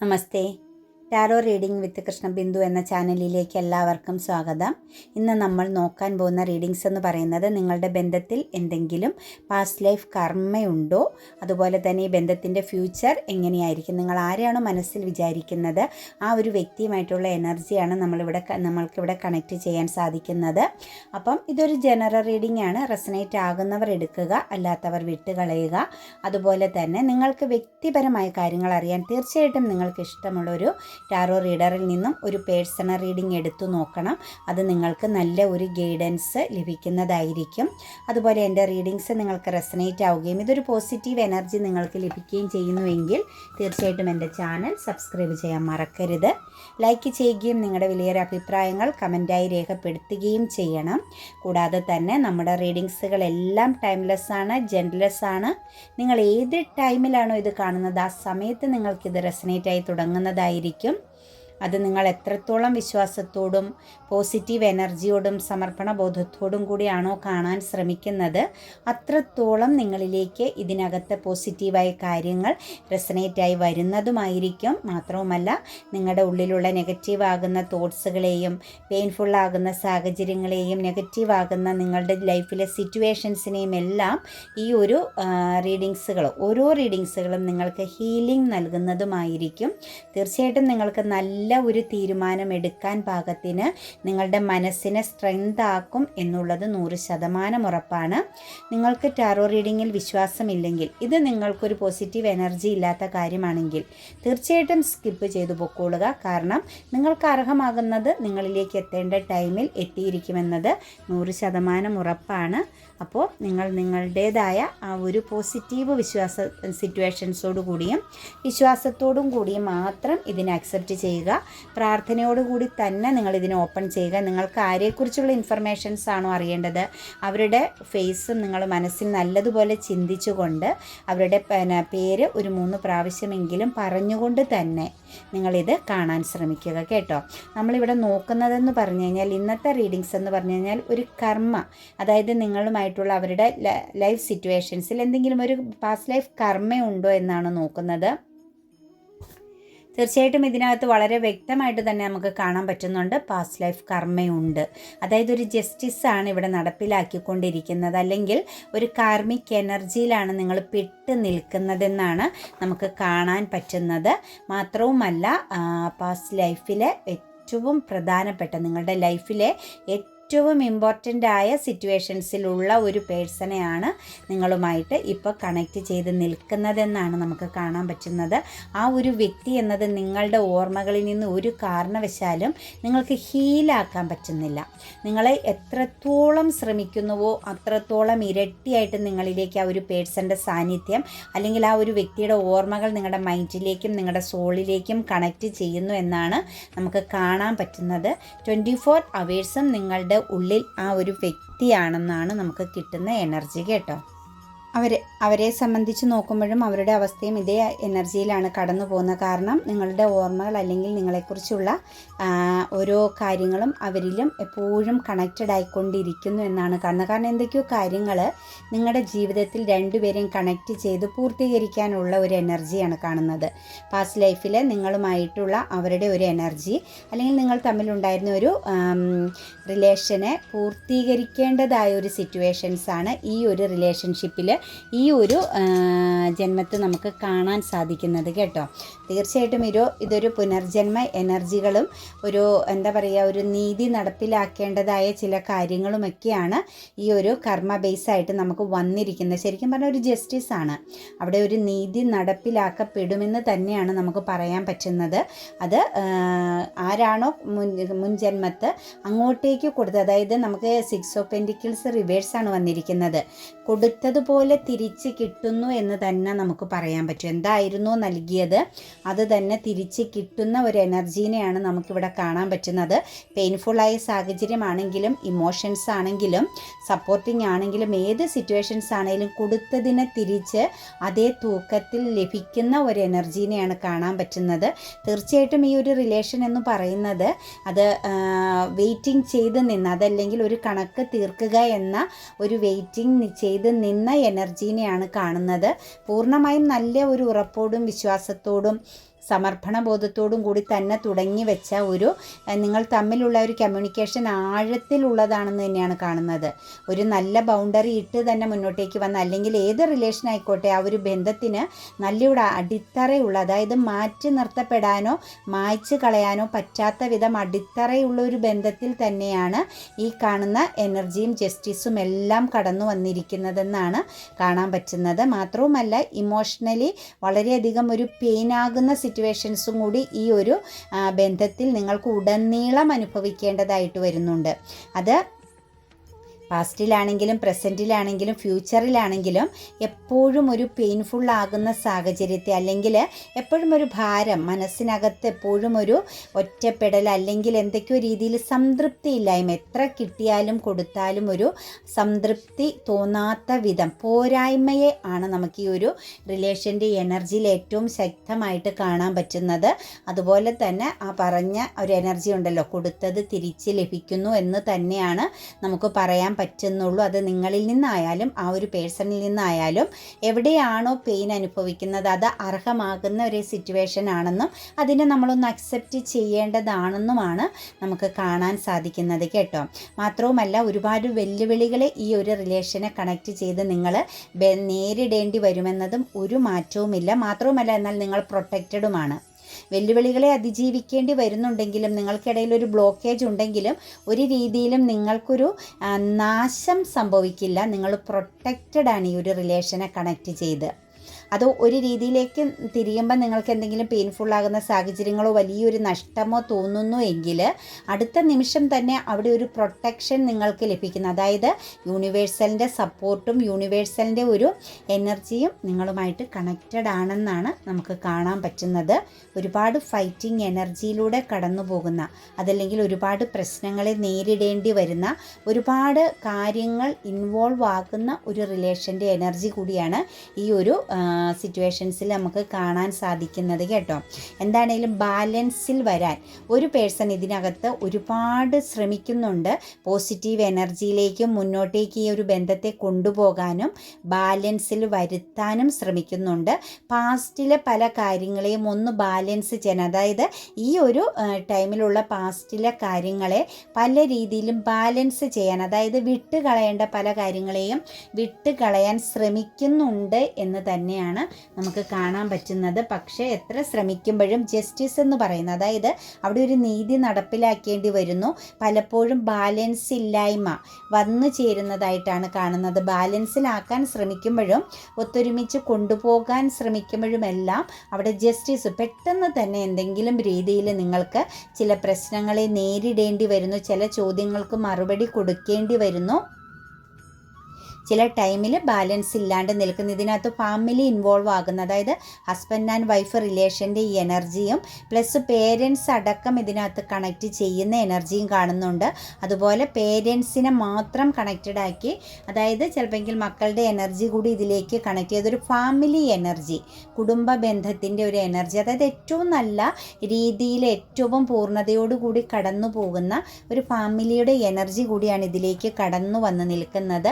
Namastê. Tarot reading വിത്ത് കൃഷ്ണബിന്ദു എന്ന ചാനലിലേക്ക് എല്ലാവർക്കും സ്വാഗതം. ഇന്ന് നമ്മൾ നോക്കാൻ പോകുന്ന റീഡിങ്സ് എന്ന് പറയുന്നത് നിങ്ങളുടെ ബന്ധത്തിൽ എന്തെങ്കിലും പാസ്റ്റ് ലൈഫ് കർമ്മയുണ്ടോ? അതുപോലെ തന്നെ ഈ ബന്ധത്തിന്റെ ഫ്യൂച്ചർ എങ്ങനെയായിരിക്കും? നിങ്ങൾ ആരെയാണോ മനസ്സിൽ വിചാരിക്കുന്നത്? ആ ഒരു വ്യക്തിയുമായിട്ടുള്ള എനർജിയാണ് നമ്മളിവിടെ നമ്മൾക്കിവിടെ കണക്റ്റ് ചെയ്യാൻ സാധിക്കുന്നത്. അപ്പം ഇതൊരു ജനറൽ റീഡിംഗ് ആണ്. റെസനേറ്റ് ആകുന്നവർ എടുക്കുക അല്ലാത്തവർ വിട്ടുകളയുക. അതുപോലെ തന്നെ നിങ്ങൾക്ക് വ്യക്തിപരമായ കാര്യങ്ങൾ അറിയാൻ തീർച്ചയായിട്ടും നിങ്ങൾക്ക് ഇഷ്ടമുള്ളൊരു ടാറോ റീഡറിൽ നിന്നും ഒരു പേഴ്സണൽ റീഡിംഗ് എടുത്തു നോക്കണം. അത് നിങ്ങൾക്ക് നല്ല ഒരു ഗൈഡൻസ് ലഭിക്കുന്നതായിരിക്കും. അതുപോലെ എന്റെ റീഡിങ്സ് നിങ്ങൾക്ക് റെസനേറ്റ് ആവുകയും ഇതൊരു പോസിറ്റീവ് എനർജി നിങ്ങൾക്ക് ലഭിക്കുകയും ചെയ്യുന്നുവെങ്കിൽ തീർച്ചയായിട്ടും എന്റെ ചാനൽ സബ്സ്ക്രൈബ് ചെയ്യാൻ മറക്കരുത്. ലൈക്ക് ചെയ്യുകയും നിങ്ങളുടെ വലിയൊരു അഭിപ്രായങ്ങൾ കമന്റായി രേഖപ്പെടുത്തുകയും ചെയ്യണം. കൂടാതെ തന്നെ നമ്മുടെ റീഡിങ്സുകളെല്ലാം ടൈംലെസ് ആണ് ജെൻലെസ് ആണ് നിങ്ങൾ ഏത് ടൈമിലാണോ ഇത് കാണുന്നത് ആ സമയത്ത് നിങ്ങൾക്കിത് റെസനേറ്റ് ആയി തുടങ്ങുന്നതായിരിക്കും. അത് നിങ്ങൾ എത്രത്തോളം വിശ്വാസത്തോടും പോസിറ്റീവ് എനർജിയോടും സമർപ്പണ ബോധത്തോടും കൂടിയാണോ കാണാൻ ശ്രമിക്കുന്നത് അത്രത്തോളം നിങ്ങളിലേക്ക് ഇതിനകത്ത് പോസിറ്റീവായ കാര്യങ്ങൾ റെസനേറ്റായി വരുന്നതുമായിരിക്കും. മാത്രവുമല്ല നിങ്ങളുടെ ഉള്ളിലുള്ള നെഗറ്റീവ് ആകുന്ന തോട്ട്സുകളെയും പെയിൻഫുൾ ആകുന്ന സാഹചര്യങ്ങളെയും നെഗറ്റീവ് ആകുന്ന നിങ്ങളുടെ ലൈഫിലെ സിറ്റുവേഷൻസിനെയും എല്ലാം ഈ ഒരു റീഡിങ്സുകൾ ഓരോ റീഡിങ്സുകളും നിങ്ങൾക്ക് ഹീലിംഗ് നൽകുന്നതുമായിരിക്കും. തീർച്ചയായിട്ടും നിങ്ങൾക്ക് നല്ല ഒരു തീരുമാനം എടുക്കാൻ പാകത്തിന് നിങ്ങളുടെ മനസ്സിനെ സ്ട്രെങ്ത് ആക്കും എന്നുള്ളത് നൂറ് ശതമാനം ഉറപ്പാണ്. നിങ്ങൾക്ക് ടാറോ റീഡിങ്ങിൽ വിശ്വാസമില്ലെങ്കിൽ ഇത് നിങ്ങൾക്കൊരു പോസിറ്റീവ് എനർജി ഇല്ലാത്ത കാര്യമാണെങ്കിൽ തീർച്ചയായിട്ടും സ്കിപ്പ് ചെയ്തു പൊക്കോളുക. കാരണം നിങ്ങൾക്ക് അർഹമാകുന്നത് നിങ്ങളിലേക്ക് എത്തേണ്ട ടൈമിൽ എത്തിയിരിക്കുമെന്നത് നൂറ് ശതമാനം ഉറപ്പാണ്. അപ്പോൾ നിങ്ങൾ നിങ്ങളുടേതായ ആ ഒരു പോസിറ്റീവ് വിശ്വാസ സിറ്റുവേഷൻസോടു കൂടിയും വിശ്വാസത്തോടും കൂടിയും മാത്രം ഇതിനെ അക്സെപ്റ്റ് ചെയ്യുക. പ്രാർത്ഥനയോടുകൂടി തന്നെ നിങ്ങൾ ഇതിനെ ഓപ്പൺ ചെയ്യുക. നിങ്ങൾക്ക് ആരെക്കുറിച്ചുള്ള ഇൻഫർമേഷൻസ് ആണോ അറിയേണ്ടത്? അവരുടെ ഫേസും നിങ്ങൾ മനസ്സിൽ നല്ലതുപോലെ ചിന്തിച്ചുകൊണ്ട് അവരുടെ പേര് ഒരു മൂന്ന് പ്രാവശ്യമെങ്കിലും പറഞ്ഞുകൊണ്ട് തന്നെ നിങ്ങളിത് കാണാൻ ശ്രമിക്കുക കേട്ടോ. നമ്മളിവിടെ നോക്കുന്നതെന്ന് പറഞ്ഞു കഴിഞ്ഞാൽ ഇന്നത്തെ റീഡിങ്സ് എന്ന് പറഞ്ഞു കഴിഞ്ഞാൽ ഒരു കർമ്മ. അതായത് നിങ്ങളുമായിട്ടുള്ള അവരുടെ ലൈഫ് സിറ്റുവേഷൻസിൽ എന്തെങ്കിലും ഒരു പാസ്റ്റ് ലൈഫ് കർമ്മയുണ്ടോ എന്നാണ് നോക്കുന്നത്. തീർച്ചയായിട്ടും ഇതിനകത്ത് വളരെ വ്യക്തമായിട്ട് തന്നെ നമുക്ക് കാണാൻ പറ്റുന്നുണ്ട് പാസ്റ്റ് ലൈഫ് കർമ്മയുണ്ട്. അതായത് ഒരു ജസ്റ്റിസ് ആണ് ഇവിടെ നടപ്പിലാക്കിക്കൊണ്ടിരിക്കുന്നത്. അല്ലെങ്കിൽ ഒരു കാർമിക് എനർജിയിലാണ് നിങ്ങൾ പെട്ട് നിൽക്കുന്നതെന്നാണ് നമുക്ക് കാണാൻ പറ്റുന്നത്. മാത്രവുമല്ല പാസ്റ്റ് ലൈഫിലെ ഏറ്റവും പ്രധാനപ്പെട്ട നിങ്ങളുടെ ലൈഫിലെ ഏറ്റവും ഇമ്പോർട്ടന്റ് ആയ സിറ്റുവേഷൻസിലുള്ള ഒരു പേഴ്സണെയാണ് നിങ്ങളുമായിട്ട് ഇപ്പോൾ കണക്റ്റ് ചെയ്ത് നിൽക്കുന്നതെന്നാണ് നമുക്ക് കാണാൻ പറ്റുന്നത്. ആ ഒരു വ്യക്തി എന്നത് നിങ്ങളുടെ ഓർമ്മകളിൽ നിന്ന് ഒരു കാരണവശാലും നിങ്ങൾക്ക് ഹീലാക്കാൻ പറ്റുന്നില്ല. നിങ്ങളെ എത്രത്തോളം ശ്രമിക്കുന്നുവോ അത്രത്തോളം ഇരട്ടിയായിട്ട് നിങ്ങളിലേക്ക് ആ ഒരു പേഴ്സന്റെ സാന്നിധ്യം അല്ലെങ്കിൽ ആ ഒരു വ്യക്തിയുടെ ഓർമ്മകൾ നിങ്ങളുടെ മൈൻഡിലേക്കും നിങ്ങളുടെ സോളിലേക്കും കണക്റ്റ് ചെയ്യുന്നു എന്നാണ് നമുക്ക് കാണാൻ പറ്റുന്നത്. ട്വന്റി ഫോർ അവേഴ്സും നിങ്ങളുടെ ഉള്ളിൽ ആ ഒരു വ്യക്തിയാണെന്നാണ് നമുക്ക് കിട്ടുന്ന എനർജി കേട്ടോ. അവർ അവരെ സംബന്ധിച്ച് നോക്കുമ്പോഴും അവരുടെ അവസ്ഥയും ഇതേ എനർജിയിലാണ് കടന്നു പോകുന്നത് കാരണം നിങ്ങളുടെ ഓർമ്മകൾ അല്ലെങ്കിൽ നിങ്ങളെക്കുറിച്ചുള്ള ഓരോ കാര്യങ്ങളും അവരിലും എപ്പോഴും കണക്റ്റഡ് ആയിക്കൊണ്ടിരിക്കുന്നു എന്നാണ് കാണുന്നത് കാരണം എന്തൊക്കെയോ കാര്യങ്ങൾ നിങ്ങളുടെ ജീവിതത്തിൽ രണ്ടുപേരെയും കണക്റ്റ് ചെയ്ത് പൂർത്തീകരിക്കാനുള്ള ഒരു എനർജിയാണ് കാണുന്നത്. പാസ്റ്റ് ലൈഫിൽ നിങ്ങളുമായിട്ടുള്ള അവരുടെ ഒരു എനർജി അല്ലെങ്കിൽ നിങ്ങൾ തമ്മിലുണ്ടായിരുന്ന ഒരു റിലേഷനെ പൂർത്തീകരിക്കേണ്ടതായ ഒരു സിറ്റുവേഷൻസാണ് ഈ ഒരു റിലേഷൻഷിപ്പിൽ ഈ ഒരു ജന്മത്ത് നമുക്ക് കാണാൻ സാധിക്കുന്നത് കേട്ടോ. തീർച്ചയായിട്ടും ഒരു ഇതൊരു പുനർജന്മ എനർജികളും ഒരു എന്താ പറയുക ഒരു നീതി നടപ്പിലാക്കേണ്ടതായ ചില കാര്യങ്ങളുമൊക്കെയാണ് ഈ ഒരു കർമ്മ ബേസായിട്ട് നമുക്ക് വന്നിരിക്കുന്നത്. ശരിക്കും പറഞ്ഞാൽ ഒരു ജസ്റ്റിസ് ആണ്. അവിടെ ഒരു നീതി നടപ്പിലാക്കപ്പെടുമെന്ന് തന്നെയാണ് നമുക്ക് പറയാൻ പറ്റുന്നത്. അത് ആരാണോ മുൻ മുൻജന്മത്ത് അങ്ങോട്ടേക്ക് കൊടുത്തത്. അതായത് നമുക്ക് സിക്സ് ഓഫ് പെന്റിക്കിൾസ് റിവേഴ്സ് ആണ് വന്നിരിക്കുന്നത്. കൊടുത്തതുപോലെ തിരിച്ച് കിട്ടുന്നു എന്ന് തന്നെ നമുക്ക് പറയാൻ പറ്റും. എന്തായിരുന്നു നൽകിയത്? അത് തന്നെ തിരിച്ച് കിട്ടുന്ന ഒരു എനർജീനെയാണ് നമുക്കിവിടെ കാണാൻ പറ്റുന്നത്. പെയിൻഫുള്ളായ സാഹചര്യമാണെങ്കിലും ഇമോഷൻസ് ആണെങ്കിലും സപ്പോർട്ടിങ് ആണെങ്കിലും ഏത് സിറ്റുവേഷൻസ് ആണെങ്കിലും കൊടുത്തതിനെ തിരിച്ച് അതേ തൂക്കത്തിൽ ലഭിക്കുന്ന ഒരു എനർജീനെയാണ് കാണാൻ പറ്റുന്നത്. തീർച്ചയായിട്ടും ഈ ഒരു റിലേഷൻ എന്ന് പറയുന്നത് അത് വെയിറ്റിംഗ് ചെയ്ത് നിന്ന് അതല്ലെങ്കിൽ ഒരു കണക്ക് തീർക്കുക എന്ന ഒരു വെയിറ്റിംഗ് ചെയ്ത് നിന്ന എനർജീനെയാണ് കാണുന്നത്. പൂർണമായും നല്ല ഒരു ഉറപ്പോടും വിശ്വാസത്തോടും സമർപ്പണ ബോധത്തോടും കൂടി തന്നെ തുടങ്ങി വെച്ച ഒരു നിങ്ങൾ തമ്മിലുള്ള ഒരു കമ്മ്യൂണിക്കേഷൻ ആഴത്തിലുള്ളതാണെന്ന് തന്നെയാണ് കാണുന്നത്. ഒരു നല്ല ബൗണ്ടറി ഇട്ട് തന്നെ മുന്നോട്ടേക്ക് വന്ന അല്ലെങ്കിൽ ഏത് റിലേഷൻ ആയിക്കോട്ടെ ആ ഒരു ബന്ധത്തിന് നല്ലൊരു അടിത്തറയുള്ള അതായത് മാറ്റി നിർത്തപ്പെടാനോ മായ്ച്ചു കളയാനോ പറ്റാത്ത വിധം അടിത്തറയുള്ള ഒരു ബന്ധത്തിൽ തന്നെയാണ് ഈ കാണുന്ന എനർജിയും ജസ്റ്റിസും എല്ലാം കടന്നു വന്നിരിക്കുന്നതെന്നാണ് കാണാൻ പറ്റുന്നത്. മാത്രവുമല്ല ഇമോഷണലി വളരെയധികം ഒരു പെയിൻ ആകുന്ന സിറ്റുവേഷൻസും കൂടി ഈ ഒരു ബന്ധത്തിൽ നിങ്ങൾക്ക് ഉടനീളം അനുഭവിക്കേണ്ടതായിട്ട് വരുന്നുണ്ട്. അത് പാസ്റ്റിലാണെങ്കിലും പ്രസന്റിലാണെങ്കിലും ഫ്യൂച്ചറിലാണെങ്കിലും എപ്പോഴും ഒരു പെയിൻഫുൾ ആകുന്ന സാഹചര്യത്തെ അല്ലെങ്കിൽ എപ്പോഴും ഒരു ഭാരം മനസ്സിനകത്ത് എപ്പോഴും ഒരു ഒറ്റപ്പെടൽ അല്ലെങ്കിൽ എന്തൊക്കെയോ രീതിയിൽ സംതൃപ്തി ഇല്ലായ്മ എത്ര കിട്ടിയാലും കൊടുത്താലും ഒരു സംതൃപ്തി തോന്നാത്ത വിധം പോരായ്മയെ ആണ് നമുക്ക് ഈ ഒരു റിലേഷന്റെ എനർജിയിൽ ഏറ്റവും ശക്തമായിട്ട് കാണാൻ പറ്റുന്നത്. അതുപോലെ തന്നെ ആ പറഞ്ഞ ഒരു എനർജി ഉണ്ടല്ലോ കൊടുത്തത് തിരിച്ച് ലഭിക്കുന്നു എന്ന് തന്നെയാണ് നമുക്ക് പറയാൻ പറ്റുന്നുള്ളൂ. അത് നിങ്ങളിൽ നിന്നായാലും ആ ഒരു പേഴ്സണിൽ നിന്നായാലും എവിടെയാണോ പെയിൻ അനുഭവിക്കുന്നത് അത് അർഹമാകുന്ന ഒരു സിറ്റുവേഷൻ ആണെന്നും അതിനെ നമ്മളൊന്ന് അക്സെപ്റ്റ് ചെയ്യേണ്ടതാണെന്നുമാണ് നമുക്ക് കാണാൻ സാധിക്കുന്നത് കേട്ടോ. മാത്രവുമല്ല ഒരുപാട് വെല്ലുവിളികളെ ഈ ഒരു റിലേഷനെ കണക്ട് ചെയ്ത് നിങ്ങൾ നേരിടേണ്ടി വരുമെന്നതും ഒരു മാറ്റവുമില്ല. മാത്രവുമല്ല എന്നാൽ നിങ്ങൾ പ്രൊട്ടക്റ്റഡുമാണ് വെല്ലുവിളികളെ അതിജീവിക്കേണ്ടി വരുന്നുണ്ടെങ്കിലും നിങ്ങൾക്കിടയിൽ ഒരു ബ്ലോക്കേജ് ഉണ്ടെങ്കിലും ഒരു രീതിയിലും നിങ്ങൾക്കൊരു നാശം സംഭവിക്കില്ല. നിങ്ങൾ പ്രൊട്ടക്റ്റഡ് ആണ് ഈ ഒരു റിലേഷനെ കണക്ട് ചെയ്ത്. അത് ഒരു രീതിയിലേക്ക് തിരിയുമ്പോൾ നിങ്ങൾക്ക് എന്തെങ്കിലും പെയിൻഫുൾ ആകുന്ന സാഹചര്യങ്ങളോ വലിയൊരു നഷ്ടമോ തോന്നുന്നു എങ്കിൽ അടുത്ത നിമിഷം തന്നെ അവിടെ ഒരു പ്രൊട്ടക്ഷൻ നിങ്ങൾക്ക് ലഭിക്കുന്നു. അതായത് യൂണിവേഴ്സലിന്റെ സപ്പോർട്ടും യൂണിവേഴ്സലിന്റെ ഒരു എനർജിയും നിങ്ങളുമായിട്ട് കണക്റ്റഡ് ആണെന്നാണ് നമുക്ക് കാണാൻ പറ്റുന്നത്. ഒരുപാട് ഫൈറ്റിംഗ് എനർജിയിലൂടെ കടന്നു പോകുന്ന അതല്ലെങ്കിൽ ഒരുപാട് പ്രശ്നങ്ങളെ നേരിടേണ്ടി വരുന്ന ഒരുപാട് കാര്യങ്ങൾ ഇൻവോൾവ് ആകുന്ന ഒരു റിലേഷന്റെ എനർജി കൂടിയാണ് ഈ ഒരു സിറ്റുവേഷൻസിൽ നമുക്ക് കാണാൻ സാധിക്കുന്നത് കേട്ടോ. എന്താണേലും ബാലൻസിൽ വരാൻ ഒരു പേഴ്സൺ ഇതിനകത്ത് ഒരുപാട് ശ്രമിക്കുന്നുണ്ട്. പോസിറ്റീവ് എനർജിയിലേക്കും മുന്നോട്ടേക്ക് ഈ ഒരു ബന്ധത്തെ കൊണ്ടുപോകാനും ബാലൻസിൽ വരുത്താനും ശ്രമിക്കുന്നുണ്ട്. പാസ്റ്റിലെ പല കാര്യങ്ങളെയും ഒന്ന് ബാലൻസ് ചെയ്യാൻ അതായത് ഈ ഒരു ടൈമിലുള്ള പാസ്റ്റിലെ കാര്യങ്ങളെ പല രീതിയിലും ബാലൻസ് ചെയ്യാൻ അതായത് വിട്ട് കളയേണ്ട പല കാര്യങ്ങളെയും വിട്ട് കളയാൻ ശ്രമിക്കുന്നുണ്ട് എന്ന് തന്നെയാണ് നമുക്ക് കാണാൻ പറ്റുന്നത്. പക്ഷേ എത്ര ശ്രമിക്കുമ്പോഴും ജസ്റ്റിസ് എന്ന് പറയുന്നത് അതായത് അവിടെ ഒരു നീതി നടപ്പിലാക്കേണ്ടി വരുന്നു. പലപ്പോഴും ബാലൻസ് ഇല്ലായ്മ വന്നു ചേരുന്നതായിട്ടാണ് കാണുന്നത്. ബാലൻസിലാക്കാൻ ശ്രമിക്കുമ്പോഴും ഒത്തൊരുമിച്ച് കൊണ്ടുപോകാൻ ശ്രമിക്കുമ്പോഴുമെല്ലാം അവിടെ ജസ്റ്റിസ് പെട്ടെന്ന് തന്നെ എന്തെങ്കിലും രീതിയിൽ നിങ്ങൾക്ക് ചില പ്രശ്നങ്ങളെ നേരിടേണ്ടി വരുന്നു. ചില ചോദ്യങ്ങൾക്ക് മറുപടി കൊടുക്കേണ്ടി വരുന്നു. ചില ടൈമിൽ ബാലൻസ് ഇല്ലാണ്ട് നിൽക്കുന്ന ഇതിനകത്ത് ഫാമിലി ഇൻവോൾവ് ആകുന്ന അതായത് ഹസ്ബൻഡ് ആൻഡ് വൈഫ് റിലേഷന്റെ ഈ എനർജിയും പ്ലസ് പേരൻസ് അടക്കം ഇതിനകത്ത് കണക്റ്റ് ചെയ്യുന്ന എനർജിയും കാണുന്നുണ്ട്. അതുപോലെ പേരൻസിനെ മാത്രം കണക്റ്റഡ് ആക്കി അതായത് ചിലപ്പോൾ മക്കളുടെ എനർജി കൂടി ഇതിലേക്ക് കണക്ട് ചെയ്തൊരു ഫാമിലി എനർജി കുടുംബ ബന്ധത്തിന്റെ ഒരു എനർജി അതായത് ഏറ്റവും നല്ല രീതിയിൽ ഏറ്റവും പൂർണതയോടുകൂടി കടന്നു പോകുന്ന ഒരു ഫാമിലിയുടെ എനർജി കൂടിയാണ് ഇതിലേക്ക് കടന്നു വന്ന് നിൽക്കുന്നത്.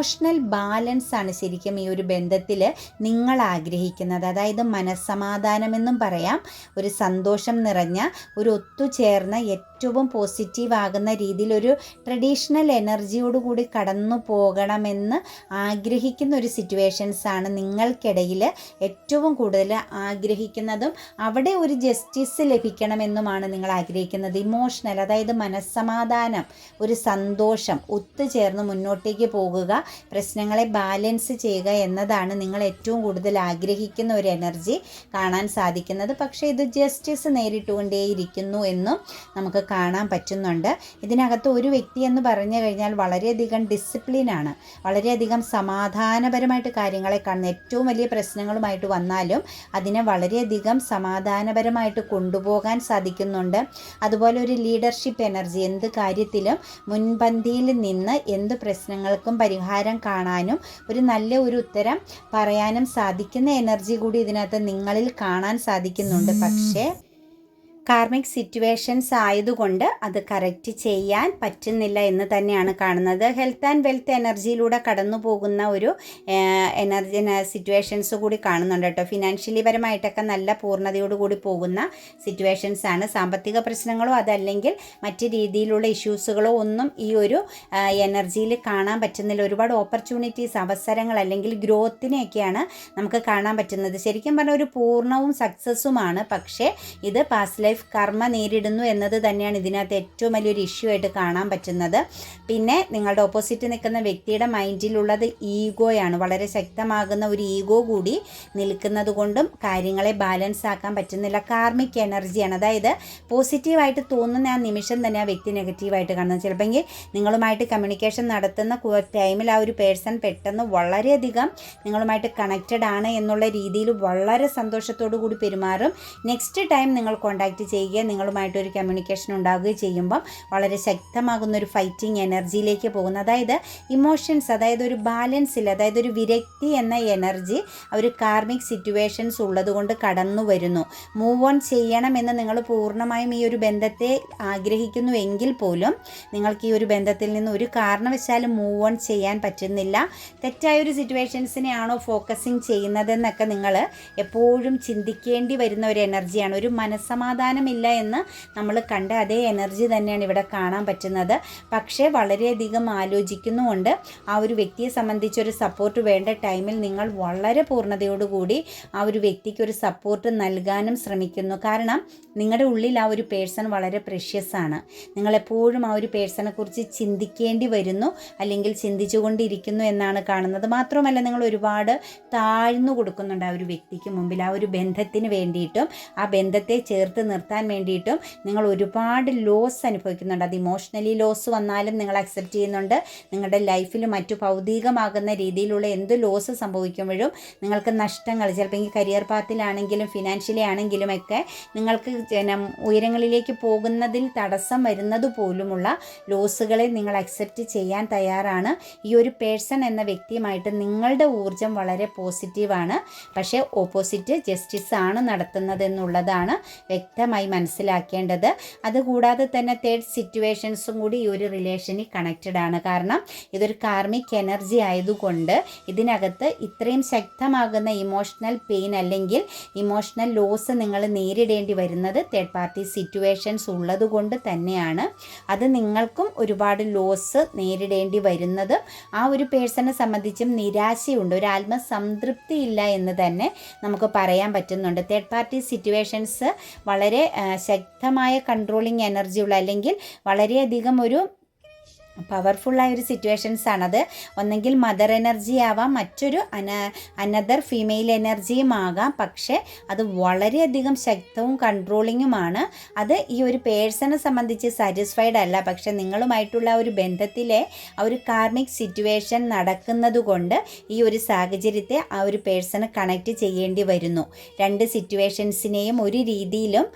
ഇമോഷണൽ ബാലൻസ് ആണ് ശരിക്കും ഈ ഒരു ബന്ധത്തിൽ നിങ്ങൾ ആഗ്രഹിക്കുന്നത്. അതായത് മനസ്സമാധാനമെന്നും പറയാം. ഒരു സന്തോഷം നിറഞ്ഞ ഒരു ഒത്തുചേർന്ന ഏറ്റവും പോസിറ്റീവ് ആകുന്ന രീതിയിൽ ഒരു ട്രഡീഷണൽ എനർജിയോടുകൂടി കടന്നു പോകണമെന്ന് ആഗ്രഹിക്കുന്ന ഒരു സിറ്റുവേഷൻസ് ആണ് നിങ്ങൾക്കിടയിൽ ഏറ്റവും കൂടുതൽ ആഗ്രഹിക്കുന്നതും അവിടെ ഒരു ജസ്റ്റിസ് ലഭിക്കണമെന്നുമാണ് നിങ്ങൾ ആഗ്രഹിക്കുന്നത് ഇമോഷണൽ അതായത് മനസ്സമാധാനം ഒരു സന്തോഷം ഒത്തുചേർന്ന് മുന്നോട്ടേക്ക് പോകുക പ്രശ്നങ്ങളെ ബാലൻസ് ചെയ്യുക എന്നതാണ് നിങ്ങൾ ഏറ്റവും കൂടുതൽ ആഗ്രഹിക്കുന്ന ഒരു എനർജി കാണാൻ സാധിക്കുന്നത്. പക്ഷേ ഇത് ജസ്റ്റിസ് നേരിട്ടുകൊണ്ടേയിരിക്കുന്നു എന്നും നമുക്ക് കാണാൻ പറ്റുന്നുണ്ട്. ഇതിനകത്ത് ഒരു വ്യക്തി എന്ന് പറഞ്ഞു കഴിഞ്ഞാൽ വളരെയധികം ഡിസിപ്ലിനാണ് വളരെയധികം സമാധാനപരമായിട്ട് കാര്യങ്ങളെ കാണുന്ന ഏറ്റവും വലിയ പ്രശ്നങ്ങളുമായിട്ട് വന്നാലും അതിനെ വളരെയധികം സമാധാനപരമായിട്ട് കൊണ്ടുപോകാൻ സാധിക്കുന്നുണ്ട്. അതുപോലെ ഒരു ലീഡർഷിപ്പ് എനർജി എന്ത് കാര്യത്തിലും മുൻപന്തിയിൽ നിന്ന് എന്ത് പ്രശ്നങ്ങൾക്കും പരിഹാരം കാണാനും ഒരു നല്ല ഒരു ഉത്തരം പറയാനും സാധിക്കുന്ന എനർജി കൂടി ഇതിനകത്ത് നിങ്ങളിൽ കാണാൻ സാധിക്കുന്നുണ്ട്. പക്ഷേ കാർമിക് സിറ്റുവേഷൻസ് ആയതുകൊണ്ട് അത് കറക്റ്റ് ചെയ്യാൻ പറ്റുന്നില്ല എന്ന് തന്നെയാണ് കാണുന്നത്. ഹെൽത്ത് ആൻഡ് വെൽത്ത് എനർജിയിലൂടെ കടന്നു പോകുന്ന ഒരു എനർജി സിറ്റുവേഷൻസ് കൂടി കാണുന്നുണ്ട് കേട്ടോ. ഫിനാൻഷ്യലി പരമായിട്ടൊക്കെ നല്ല പൂർണതയോടുകൂടി പോകുന്ന സിറ്റുവേഷൻസ് ആണ്. സാമ്പത്തിക പ്രശ്നങ്ങളോ അതല്ലെങ്കിൽ മറ്റ് രീതിയിലുള്ള ഇഷ്യൂസുകളോ ഒന്നും ഈ ഒരു എനർജിയിൽ കാണാൻ പറ്റുന്നില്ല. ഒരുപാട് ഓപ്പർച്യൂണിറ്റീസ് അവസരങ്ങൾ അല്ലെങ്കിൽ ഗ്രോത്തിനെയൊക്കെയാണ് നമുക്ക് കാണാൻ പറ്റുന്നത്. ശരിക്കും പറഞ്ഞാൽ ഒരു പൂർണവും സക്സസ്സുമാണ് പക്ഷേ ഇത് പാസ്റ്റ് ലൈഫ് കർമ്മ നേരിടുന്നു എന്നത് തന്നെയാണ് ഇതിനകത്ത് ഏറ്റവും വലിയൊരു ഇഷ്യൂ ആയിട്ട് കാണാൻ പറ്റുന്നത്. പിന്നെ നിങ്ങളുടെ ഓപ്പോസിറ്റ് നിൽക്കുന്ന വ്യക്തിയുടെ മൈൻഡിലുള്ളത് ഈഗോയാണ് വളരെ ശക്തമാകുന്ന ഒരു ഈഗോ കൂടി നിൽക്കുന്നത് കൊണ്ടും കാര്യങ്ങളെ ബാലൻസ് ആക്കാൻ പറ്റുന്നില്ല. കാർമിക് എനർജിയാണ് അതായത് പോസിറ്റീവായിട്ട് തോന്നുന്ന ആ നിമിഷം തന്നെ ആ വ്യക്തി നെഗറ്റീവായിട്ട് കാണുന്നത്. ചിലപ്പോൾ നിങ്ങളുമായിട്ട് കമ്മ്യൂണിക്കേഷൻ നടത്തുന്ന ടൈമിൽ ആ ഒരു പേഴ്സൺ പെട്ടെന്ന് വളരെയധികം നിങ്ങളുമായിട്ട് കണക്റ്റഡ് ആണ് എന്നുള്ള രീതിയിൽ വളരെ സന്തോഷത്തോടു കൂടി പെരുമാറും. നെക്സ്റ്റ് ടൈം നിങ്ങൾ കോൺടാക്ട് കോൺടാക്റ്റ് നിങ്ങളുമായിട്ട് ഒരു കമ്മ്യൂണിക്കേഷൻ ഉണ്ടാവുകയും ചെയ്യുമ്പം വളരെ ശക്തമാകുന്ന ഒരു ഫൈറ്റിംഗ് എനർജിയിലേക്ക് പോകുന്ന. അതായത് ഇമോഷൻസ് അതായത് ഒരു ബാലൻസിൽ അതായത് ഒരു വിരക്തി എന്ന എനർജി ഒരു കാർമിക് സിറ്റുവേഷൻസ് ഉള്ളതുകൊണ്ട് കടന്നു വരുന്നു. മൂവ് ഓൺ ചെയ്യണമെന്ന് നിങ്ങൾ പൂർണമായും ഈ ഒരു ബന്ധത്തെ ആഗ്രഹിക്കുന്നു എങ്കിൽ പോലും നിങ്ങൾക്ക് ഈ ഒരു ബന്ധത്തിൽ നിന്ന് ഒരു കാരണവശാലും മൂവ് ഓൺ ചെയ്യാൻ പറ്റുന്നില്ല. തെറ്റായ ഒരു സിറ്റുവേഷൻസിനെയാണോ ഫോക്കസിങ് ചെയ്യുന്നതെന്നൊക്കെ നിങ്ങൾ എപ്പോഴും ചിന്തിക്കേണ്ടി വരുന്ന ഒരു എനർജിയാണ് ഒരു മനസ്സമാധാനം സമാധാനമില്ല എന്ന് നമ്മൾ കണ്ട അതേ എനർജി തന്നെയാണ് ഇവിടെ കാണാൻ പറ്റുന്നത്. പക്ഷേ വളരെയധികം ആലോചിക്കുന്നുമുണ്ട്. ആ ഒരു വ്യക്തിയെ സംബന്ധിച്ചൊരു സപ്പോർട്ട് വേണ്ട ടൈമിൽ നിങ്ങൾ വളരെ പൂർണതയോടുകൂടി ആ ഒരു വ്യക്തിക്ക് ഒരു സപ്പോർട്ട് നൽകാനും ശ്രമിക്കുന്നു. കാരണം നിങ്ങളുടെ ഉള്ളിൽ ആ ഒരു പേഴ്സൺ വളരെ പ്രഷ്യസ് ആണ്. നിങ്ങളെപ്പോഴും ആ ഒരു പേഴ്സണെ കുറിച്ച് ചിന്തിക്കേണ്ടി വരുന്നു അല്ലെങ്കിൽ ചിന്തിച്ചുകൊണ്ടിരിക്കുന്നു എന്നാണ് കാണുന്നത്. മാത്രമല്ല നിങ്ങൾ ഒരുപാട് താഴ്ന്നു കൊടുക്കുന്നുണ്ട് ആ ഒരു വ്യക്തിക്ക് മുമ്പിൽ. ആ ഒരു ബന്ധത്തിന് വേണ്ടിയിട്ടും ആ ബന്ധത്തെ ചേർത്ത് നിർത്താൻ വേണ്ടിയിട്ടും നിങ്ങൾ ഒരുപാട് ലോസ് അനുഭവിക്കുന്നുണ്ട്. അത് ഇമോഷണലി ലോസ് വന്നാലും നിങ്ങൾ അക്സെപ്റ്റ് ചെയ്യുന്നുണ്ട്. നിങ്ങളുടെ ലൈഫിൽ മറ്റു ഭൗതികമാകുന്ന രീതിയിലുള്ള എന്ത് ലോസ് സംഭവിക്കുമ്പോഴും നിങ്ങൾക്ക് നഷ്ടങ്ങൾ ചിലപ്പോൾ ഈ കരിയർ പാത്തിലാണെങ്കിലും ഫിനാൻഷ്യലി ആണെങ്കിലും ഒക്കെ നിങ്ങൾക്ക് ഉയരങ്ങളിലേക്ക് പോകുന്നതിൽ തടസ്സം വരുന്നത് പോലുമുള്ള ലോസുകളെ നിങ്ങൾ അക്സെപ്റ്റ് ചെയ്യാൻ തയ്യാറാണ്. ഈ ഒരു പേഴ്സൺ എന്ന വ്യക്തിയുമായിട്ട് നിങ്ങളുടെ ഊർജം വളരെ പോസിറ്റീവാണ് പക്ഷേ ഓപ്പോസിറ്റ് ജസ്റ്റിസ് ആണ് നടത്തുന്നത് എന്നുള്ളതാണ് വ്യക്തം വ്യക്തമായി മനസ്സിലാക്കേണ്ടത്. അതുകൂടാതെ തന്നെ തേർഡ് സിറ്റുവേഷൻസും കൂടി ഈ ഒരു റിലേഷനിൽ കണക്റ്റഡ് ആണ്. കാരണം ഇതൊരു കാർമിക് എനർജി ആയതുകൊണ്ട് ഇതിനകത്ത് ഇത്രയും ശക്തമാകുന്ന ഇമോഷണൽ പെയിൻ അല്ലെങ്കിൽ ഇമോഷണൽ ലോസ് നിങ്ങൾ നേരിടേണ്ടി വരുന്നത് തേർഡ് പാർട്ടി സിറ്റുവേഷൻസ് ഉള്ളതുകൊണ്ട് തന്നെയാണ്. അത് നിങ്ങൾക്കും ഒരുപാട് ലോസ് നേരിടേണ്ടി വരുന്നത്. ആ ഒരു പേഴ്സണെ സംബന്ധിച്ചും നിരാശയുണ്ട്. ഒരു ആത്മസംതൃപ്തി ഇല്ല എന്ന് തന്നെ നമുക്ക് പറയാൻ പറ്റുന്നുണ്ട്. തേർഡ് പാർട്ടി സിറ്റുവേഷൻസ് വളരെ ശക്തമായ കൺട്രോളിങ് എനർജിയുള്ള അല്ലെങ്കിൽ വളരെയധികം ഒരു പവർഫുള്ളായ ഒരു സിറ്റുവേഷൻസ് ആണത് ഒന്നെങ്കിൽ മദർ എനർജി ആവാം മറ്റൊരു അന അനദർ ഫീമെയിൽ എനർജിയും ആകാം. പക്ഷേ അത് വളരെയധികം ശക്തവും കൺട്രോളിങ്ങുമാണ്. അത് ഈ ഒരു പേഴ്സണെ സംബന്ധിച്ച് സാറ്റിസ്ഫൈഡ് അല്ല. പക്ഷേ നിങ്ങളുമായിട്ടുള്ള ഒരു ബന്ധത്തിലെ ആ ഒരു കാർമിക് സിറ്റുവേഷൻ നടക്കുന്നത് കൊണ്ട് ഈ ഒരു സാഹചര്യത്തെ ആ ഒരു പേഴ്സണെ കണക്റ്റ് ചെയ്യേണ്ടി വരുന്നു. രണ്ട് സിറ്റുവേഷൻസിനെയും ഒരു രീതിയിലും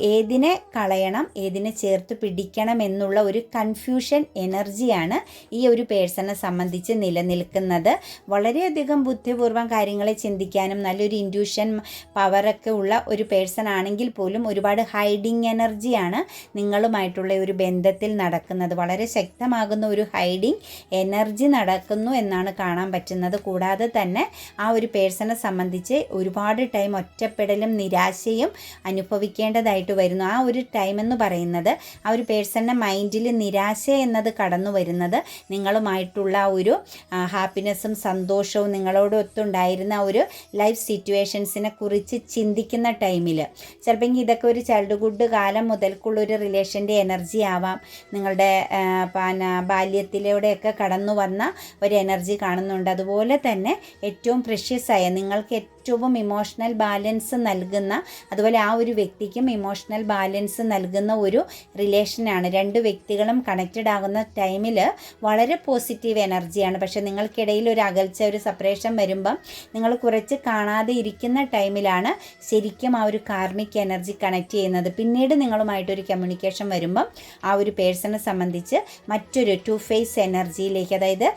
ഏതിനെ കളയണം ഏതിനെ ചേർത്ത് പിടിക്കണം എന്നുള്ള ഒരു കൺഫ്യൂഷൻ എനർജി എനർജിയാണ് ഈ ഒരു പേഴ്സണെ സംബന്ധിച്ച് നിലനിൽക്കുന്നത്. വളരെയധികം ബുദ്ധിപൂർവം കാര്യങ്ങളെ ചിന്തിക്കാനും നല്ലൊരു ഇൻഡ്യൂഷൻ പവറൊക്കെ ഉള്ള ഒരു പേഴ്സൺ ആണെങ്കിൽ പോലും ഒരുപാട് ഹൈഡിങ് എനർജിയാണ് നിങ്ങളുമായിട്ടുള്ള ഒരു ബന്ധത്തിൽ നടക്കുന്നത്. വളരെ ശക്തമാകുന്ന ഒരു ഹൈഡിങ് എനർജി നടക്കുന്നു എന്നാണ് കാണാൻ പറ്റുന്നത്. കൂടാതെ തന്നെ ആ ഒരു പേഴ്സണെ സംബന്ധിച്ച് ഒരുപാട് ടൈം ഒറ്റപ്പെടലും നിരാശയും അനുഭവിക്കേണ്ടതായിട്ട് വരുന്നു. ആ ഒരു ടൈം എന്ന് പറയുന്നത് ആ ഒരു പേഴ്സണിന്റെ മൈൻഡിൽ നിരാശ എന്നത് കടന്നു വരുന്നത്. നിങ്ങളുമായിട്ടുള്ള ഒരു ഹാപ്പിനെസ്സും സന്തോഷവും നിങ്ങളോട് ഒത്തുണ്ടായിരുന്ന ഒരു ലൈഫ് സിറ്റുവേഷൻസിനെ കുറിച്ച് ചിന്തിക്കുന്ന ടൈമിൽ ചിലപ്പോൾ ഇതൊക്കെ ഒരു ചൈൽഡ്ഹുഡ് കാലം മുതൽക്കുള്ളൊരു റിലേഷന്റെ എനർജി ആവാം. നിങ്ങളുടെ ബാല്യത്തിലൂടെയൊക്കെ കടന്നു വന്ന ഒരു എനർജി കാണുന്നുണ്ട്. അതുപോലെ തന്നെ ഏറ്റവും പ്രഷ്യസ് ആയ നിങ്ങൾക്ക് ഏറ്റവും ഇമോഷണൽ ബാലൻസ് നൽകുന്ന അതുപോലെ ആ ഒരു വ്യക്തിക്കും ഇമോഷണൽ ബാലൻസ് നൽകുന്ന ഒരു റിലേഷനാണ് രണ്ട് വ്യക്തികളും കണക്റ്റഡ് ആകുന്ന ടൈമിൽ വളരെ പോസിറ്റീവ് എനർജിയാണ് പക്ഷെ നിങ്ങൾക്കിടയിൽ ഒരു അകൽച്ച ഒരു സെപ്പറേഷൻ വരുമ്പം നിങ്ങൾ കുറച്ച് കാണാതെ ഇരിക്കുന്ന ടൈമിലാണ് ശരിക്കും ആ ഒരു കാർമിക് എനർജി കണക്ട് ചെയ്യുന്നത്. പിന്നീട് നിങ്ങളുമായിട്ടൊരു കമ്മ്യൂണിക്കേഷൻ വരുമ്പം ആ ഒരു പേഴ്സണെ സംബന്ധിച്ച് മറ്റൊരു ടു ഫേസ് എനർജിയിലേക്ക് അതായത്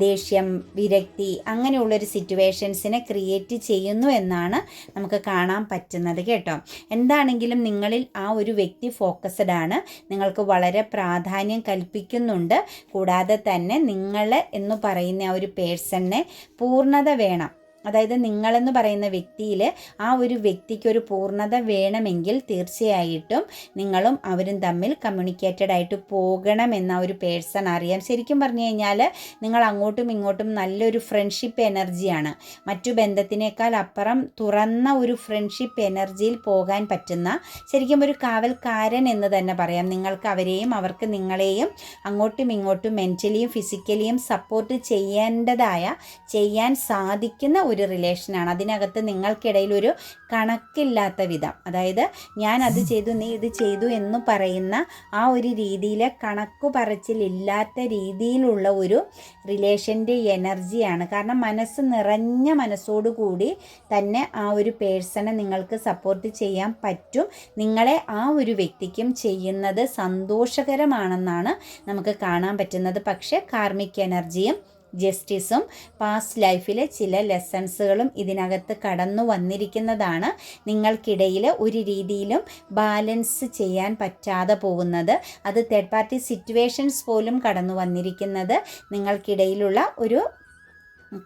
ദേഷ്യം വിരക്തി അങ്ങനെയുള്ളൊരു സിറ്റുവേഷൻസിനെ ക്രിയേറ്റ് ചെയ്യും ചെയ്യുന്നു എന്നാണ് നമുക്ക് കാണാൻ പറ്റുന്നത് കേട്ടോ. എന്താണെങ്കിലും നിങ്ങളിൽ ആ ഒരു വ്യക്തി ഫോക്കസ്ഡ് ആണ്. നിങ്ങൾക്ക് വളരെ പ്രാധാന്യം കൽപ്പിക്കുന്നുണ്ട്. കൂടാതെ തന്നെ നിങ്ങൾ എന്ന് പറയുന്ന ആ ഒരു പേഴ്സണിനെ പൂർണത വേണം. അതായത് നിങ്ങളെന്ന് പറയുന്ന വ്യക്തിയിൽ ആ ഒരു വ്യക്തിക്ക് ഒരു പൂർണത വേണമെങ്കിൽ തീർച്ചയായിട്ടും നിങ്ങളും അവരും തമ്മിൽ കമ്മ്യൂണിക്കേറ്റഡ് ആയിട്ട് പോകണം എന്ന ഒരു പേഴ്സൺ അറിയാം. ശരിക്കും പറഞ്ഞു കഴിഞ്ഞാൽ നിങ്ങൾ അങ്ങോട്ടും ഇങ്ങോട്ടും നല്ലൊരു ഫ്രണ്ട്ഷിപ്പ് എനർജിയാണ് മറ്റു ബന്ധത്തിനേക്കാൾ അപ്പുറം തുറന്ന ഒരു ഫ്രണ്ട്ഷിപ്പ് എനർജിയിൽ പോകാൻ പറ്റുന്ന ശരിക്കും ഒരു കാവൽക്കാരൻ എന്ന് തന്നെ പറയാം. നിങ്ങൾക്ക് അവരെയും അവർക്ക് നിങ്ങളെയും അങ്ങോട്ടും ഇങ്ങോട്ടും മെന്റലിയും ഫിസിക്കലിയും സപ്പോർട്ട് ചെയ്യേണ്ടതായ ചെയ്യാൻ സാധിക്കുന്ന ഒരു റിലേഷനാണ് അതിനകത്ത് നിങ്ങൾക്കിടയിൽ ഒരു കണക്കില്ലാത്ത വിധം. അതായത് ഞാൻ അത് ചെയ്തു നീ ഇത് ചെയ്തു എന്ന് പറയുന്ന ആ ഒരു രീതിയിൽ കണക്കു പറച്ചിലില്ലാത്ത രീതിയിലുള്ള ഒരു റിലേഷന്റെ എനർജിയാണ് കാരണം മനസ്സ് നിറഞ്ഞ മനസ്സോടുകൂടി തന്നെ ആ ഒരു പേഴ്സണെ നിങ്ങൾക്ക് സപ്പോർട്ട് ചെയ്യാൻ പറ്റും. നിങ്ങളെ ആ ഒരു വ്യക്തിക്കും ചെയ്യുന്നത് സന്തോഷകരമാണെന്നാണ് നമുക്ക് കാണാൻ പറ്റുന്നത്. പക്ഷേ കാർമിക് എനർജിയും ജസ്റ്റിസും പാസ്റ്റ് ലൈഫിലെ ചില ലെസൺസുകളും ഇതിനകത്ത് കടന്നു വന്നിരിക്കുന്നതാണ്. നിങ്ങൾക്കിടയിൽ ഒരു രീതിയിലും ബാലൻസ് ചെയ്യാൻ പറ്റാതെ പോകുന്നത്. അത് തേർഡ് പാർട്ടി സിറ്റുവേഷൻസ് പോലും കടന്നു വന്നിരിക്കുന്നത് നിങ്ങൾക്കിടയിലുള്ള ഒരു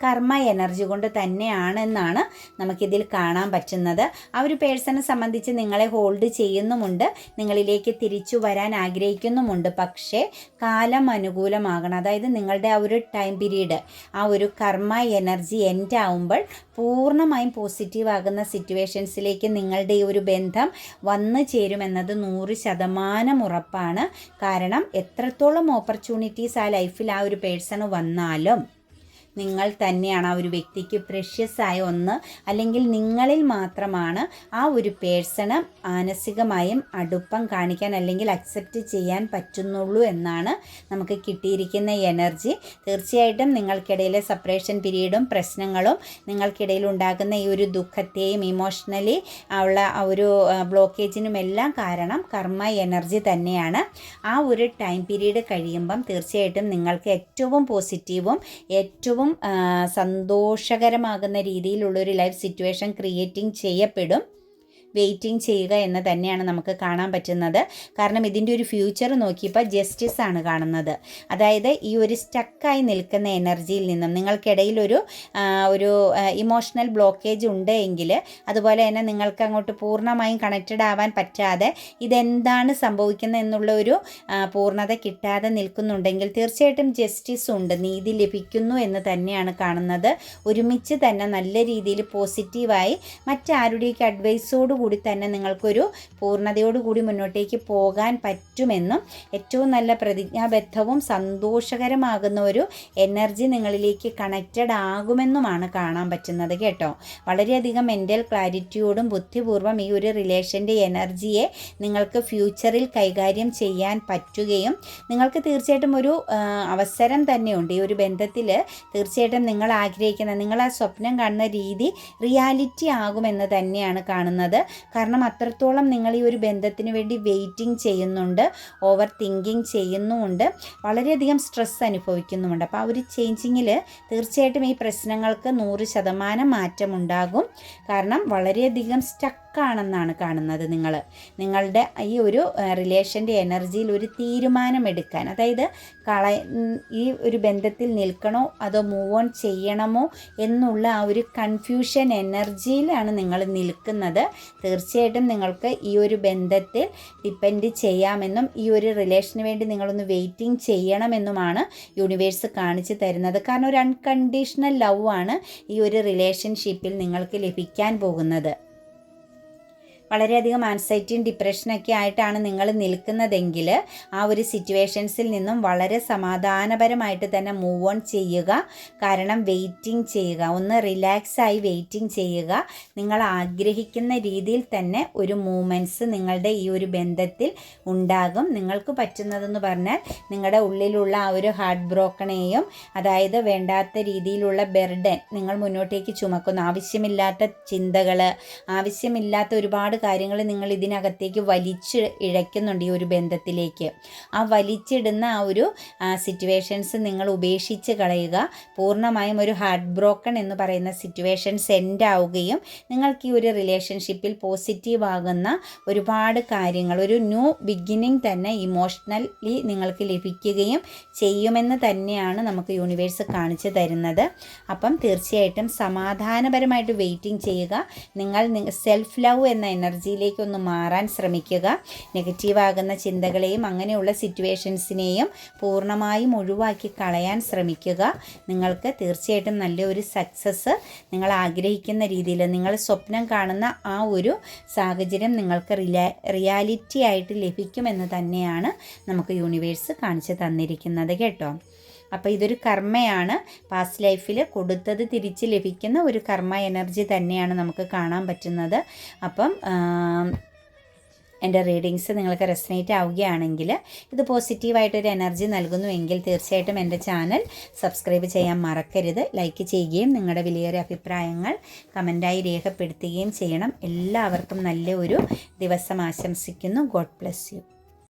കർമ്മ എനർജി കൊണ്ട് തന്നെയാണെന്നാണ് നമുക്കിതിൽ കാണാൻ പറ്റുന്നത്. ആ ഒരു പേഴ്സണെ സംബന്ധിച്ച് നിങ്ങളെ ഹോൾഡ് ചെയ്യുന്നുമുണ്ട്. നിങ്ങളിലേക്ക് തിരിച്ചു വരാൻ ആഗ്രഹിക്കുന്നുമുണ്ട്. പക്ഷേ കാലം അനുകൂലമാകണം. അതായത് നിങ്ങളുടെ ആ ഒരു ടൈം പീരീഡ് ആ ഒരു കർമ്മ എനർജി എൻഡ് ആവുമ്പോൾ പൂർണമായും പോസിറ്റീവ് ആകുന്ന സിറ്റുവേഷൻസിലേക്ക് നിങ്ങളുടെ ഈ ഒരു ബന്ധം വന്നു ചേരുമെന്നത് നൂറ് ശതമാനം ഉറപ്പാണ്. കാരണം എത്രത്തോളം ഓപ്പർച്യൂണിറ്റീസ് ആ ലൈഫിൽ ആ ഒരു പേഴ്സണ് വന്നാലും നിങ്ങൾ തന്നെയാണ് ആ ഒരു വ്യക്തിക്ക് പ്രഷ്യസ് ആയ ഒന്ന്. അല്ലെങ്കിൽ നിങ്ങളിൽ മാത്രമാണ് ആ ഒരു പേഴ്സണ് മാനസികമായും അടുപ്പം കാണിക്കാൻ അല്ലെങ്കിൽ അക്സെപ്റ്റ് ചെയ്യാൻ പറ്റുന്നുള്ളൂ എന്നാണ് നമുക്ക് കിട്ടിയിരിക്കുന്ന എനർജി. തീർച്ചയായിട്ടും നിങ്ങൾക്കിടയിലെ സെപ്പറേഷൻ പീരീഡും പ്രശ്നങ്ങളും നിങ്ങൾക്കിടയിൽ ഉണ്ടാകുന്ന ഈ ഒരു ദുഃഖത്തെയും ഇമോഷണലി ഉള്ള ആ ഒരു ബ്ലോക്കേജിനും എല്ലാം കാരണം കർമ്മ എനർജി തന്നെയാണ്. ആ ഒരു ടൈം പീരീഡ് കഴിയുമ്പം തീർച്ചയായിട്ടും നിങ്ങൾക്ക് ഏറ്റവും പോസിറ്റീവും ഏറ്റവും ഏറ്റവും സന്തോഷകരമാകുന്ന രീതിയിലുള്ളൊരു ലൈഫ് സിറ്റുവേഷൻ ക്രിയേറ്റിംഗ് ചെയ്യപ്പെടും. വെയിറ്റിംഗ് ചെയ്യുക എന്ന് തന്നെയാണ് നമുക്ക് കാണാൻ പറ്റുന്നത്. കാരണം ഇതിന്റെ ഒരു ഫ്യൂച്ചർ നോക്കിയപ്പോൾ ജസ്റ്റിസ് ആണ് കാണുന്നത്. അതായത് ഈ ഒരു സ്റ്റക്കായി നിൽക്കുന്ന എനർജിയിൽ നിന്നും നിങ്ങൾക്കിടയിൽ ഒരു ഒരു ഇമോഷണൽ ബ്ലോക്കേജ് ഉണ്ട് എങ്കിൽ അതുപോലെ തന്നെ നിങ്ങൾക്ക് അങ്ങോട്ട് പൂർണമായും കണക്റ്റഡ് ആവാൻ പറ്റാതെ ഇതെന്താണ് സംഭവിക്കുന്നത് എന്നുള്ള ഒരു പൂർണത കിട്ടാതെ നിൽക്കുന്നുണ്ടെങ്കിൽ തീർച്ചയായിട്ടും ജസ്റ്റിസ് ഉണ്ട് നീതി ലഭിക്കുന്നു എന്ന് തന്നെയാണ് കാണുന്നത്. ഒരുമിച്ച് തന്നെ നല്ല രീതിയിൽ പോസിറ്റീവായി മറ്റാരുടെയൊക്കെ അഡ്വൈസോട് കൂടി തന്നെ നിങ്ങൾക്കൊരു പൂർണതയോടുകൂടി മുന്നോട്ടേക്ക് പോകാൻ പറ്റുമെന്നും ഏറ്റവും നല്ല പ്രതിജ്ഞാബദ്ധവും സന്തോഷകരമാകുന്ന ഒരു എനർജി നിങ്ങളിലേക്ക് കണക്റ്റഡ് ആകുമെന്നുമാണ് കാണാൻ പറ്റുന്നത് കേട്ടോ. വളരെയധികം മെന്റൽ ക്ലാരിറ്റിയോടും ബുദ്ധിപൂർവം ഈ ഒരു റിലേഷന്റെ എനർജിയെ നിങ്ങൾക്ക് ഫ്യൂച്ചറിൽ കൈകാര്യം ചെയ്യാൻ പറ്റുകയും നിങ്ങൾക്ക് തീർച്ചയായിട്ടും ഒരു അവസരം തന്നെയുണ്ട്. ഈ ഒരു ബന്ധത്തിൽ തീർച്ചയായിട്ടും നിങ്ങൾ ആഗ്രഹിക്കുന്ന നിങ്ങൾ ആ സ്വപ്നം കാണുന്ന രീതി റിയാലിറ്റി ആകുമെന്ന് തന്നെയാണ് കാണുന്നത്. കാരണം അത്രത്തോളം നിങ്ങൾ ഈ ഒരു ബന്ധത്തിന് വേണ്ടി വെയിറ്റിംഗ് ചെയ്യുന്നുണ്ട് ഓവർ തിങ്കിങ് ചെയ്യുന്നുമുണ്ട് വളരെയധികം സ്ട്രെസ് അനുഭവിക്കുന്നുമുണ്ട്. അപ്പോൾ ആ ഒരു ചേഞ്ചിങ്ങിൽ തീർച്ചയായിട്ടും ഈ പ്രശ്നങ്ങൾക്ക് നൂറ് ശതമാനം മാറ്റമുണ്ടാകും. കാരണം വളരെയധികം സ്റ്റക്ക് സ്റ്റക്കാണെന്നാണ് കാണുന്നത് നിങ്ങൾ നിങ്ങളുടെ ഈ ഒരു റിലേഷന്റെ എനർജിയിൽ ഒരു തീരുമാനമെടുക്കാൻ. അതായത് കള ഈ ഒരു ബന്ധത്തിൽ നിൽക്കണോ അതോ മൂവ് ഓൺ ചെയ്യണമോ എന്നുള്ള ആ ഒരു കൺഫ്യൂഷൻ എനർജിയിലാണ് നിങ്ങൾ നിൽക്കുന്നത്. തീർച്ചയായിട്ടും നിങ്ങൾക്ക് ഈ ഒരു ബന്ധത്തിൽ ഡിപ്പെൻഡ് ചെയ്യാമെന്നും ഈ ഒരു റിലേഷന് വേണ്ടി നിങ്ങളൊന്ന് വെയിറ്റിംഗ് ചെയ്യണമെന്നുമാണ് യൂണിവേഴ്സ് കാണിച്ചു തരുന്നത്. കാരണം ഒരു അൺകണ്ടീഷണൽ ലവ് ആണ് ഈ ഒരു റിലേഷൻഷിപ്പിൽ നിങ്ങൾക്ക് ലഭിക്കാൻ പോകുന്നത്. വളരെയധികം ആൻസൈറ്റിയും ഡിപ്രഷനൊക്കെ ആയിട്ടാണ് നിങ്ങൾ നിൽക്കുന്നതെങ്കിൽ ആ ഒരു സിറ്റുവേഷൻസിൽ നിന്നും വളരെ സമാധാനപരമായിട്ട് തന്നെ മൂവ് ഓൺ ചെയ്യുക. കാരണം വെയിറ്റിംഗ് ചെയ്യുക. ഒന്ന് റിലാക്സ് ആയി വെയിറ്റിംഗ് ചെയ്യുക. നിങ്ങൾ ആഗ്രഹിക്കുന്ന രീതിയിൽ തന്നെ ഒരു മൂമെന്റ്സ് നിങ്ങളുടെ ഈ ഒരു ബന്ധത്തിൽ ഉണ്ടാകും. നിങ്ങൾക്ക് പറ്റുന്നതെന്ന് പറഞ്ഞാൽ നിങ്ങളുടെ ഉള്ളിലുള്ള ആ ഒരു ഹാർട്ട് ബ്രോക്കണേയും അതായത് വേണ്ടാത്ത രീതിയിലുള്ള ബെർഡൻ നിങ്ങൾ മുന്നോട്ടേക്ക് ചുമക്കുന്നു. ആവശ്യമില്ലാത്ത ചിന്തകൾ ആവശ്യമില്ലാത്ത ഒരുപാട് കാര്യങ്ങൾ നിങ്ങൾ ഇതിനകത്തേക്ക് വലിച്ച് ഇഴയ്ക്കുന്നുണ്ട് ഈ ഒരു ബന്ധത്തിലേക്ക്. ആ വലിച്ചിടുന്ന ആ ഒരു സിറ്റുവേഷൻസ് നിങ്ങൾ ഉപേക്ഷിച്ച് കളയുക. പൂർണമായും ഒരു ഹാർട്ട് ബ്രോക്കൺ എന്ന് പറയുന്ന സിറ്റുവേഷൻസ് എൻഡ് ആവുകയും നിങ്ങൾക്ക് ഈ ഒരു റിലേഷൻഷിപ്പിൽ പോസിറ്റീവ് ആകുന്ന ഒരുപാട് കാര്യങ്ങൾ ഒരു ന്യൂ ബിഗിനിങ് തന്നെ ഇമോഷണലി നിങ്ങൾക്ക് ലഭിക്കുകയും ചെയ്യുമെന്ന് തന്നെയാണ് നമുക്ക് യൂണിവേഴ്സ് കാണിച്ചു തരുന്നത്. അപ്പം തീർച്ചയായിട്ടും സമാധാനപരമായിട്ട് വെയിറ്റിംഗ് ചെയ്യുക. നിങ്ങൾ സെൽഫ് ലവ് എന്ന എനർജിയിലേക്ക് ഒന്ന് മാറാൻ ശ്രമിക്കുക. നെഗറ്റീവ് ആകുന്ന ചിന്തകളെയും അങ്ങനെയുള്ള സിറ്റുവേഷൻസിനെയും പൂർണമായും ഒഴിവാക്കി കളയാൻ ശ്രമിക്കുക. നിങ്ങൾക്ക് തീർച്ചയായിട്ടും നല്ലൊരു സക്സസ് നിങ്ങൾ ആഗ്രഹിക്കുന്ന രീതിയിൽ നിങ്ങൾ സ്വപ്നം കാണുന്ന ആ ഒരു സാഹചര്യം നിങ്ങൾക്ക് റിയാലിറ്റി ആയിട്ട് ലഭിക്കുമെന്ന് തന്നെയാണ് നമുക്ക് യൂണിവേഴ്സ് കാണിച്ചു തന്നിരിക്കുന്നത് കേട്ടോ. അപ്പോൾ ഇതൊരു കർമ്മയാണ്. പാസ്റ്റ് ലൈഫിൽ കൊടുത്തത് തിരിച്ച് ലഭിക്കുന്ന ഒരു കർമ്മ എനർജി തന്നെയാണ് നമുക്ക് കാണാൻ പറ്റുന്നത്. അപ്പം എന്റെ റീഡിങ്സ് നിങ്ങൾക്ക് റെസനേറ്റ് ആവുകയാണെങ്കിൽ ഇത് പോസിറ്റീവായിട്ടൊരു എനർജി നൽകുന്നുവെങ്കിൽ തീർച്ചയായിട്ടും എന്റെ ചാനൽ സബ്സ്ക്രൈബ് ചെയ്യാൻ മറക്കരുത്. ലൈക്ക് ചെയ്യുകയും നിങ്ങളുടെ വിലയേറിയ അഭിപ്രായങ്ങൾ കമന്റായി രേഖപ്പെടുത്തുകയും ചെയ്യണം. എല്ലാവർക്കും നല്ല ഒരു ദിവസം ആശംസിക്കുന്നു. God bless you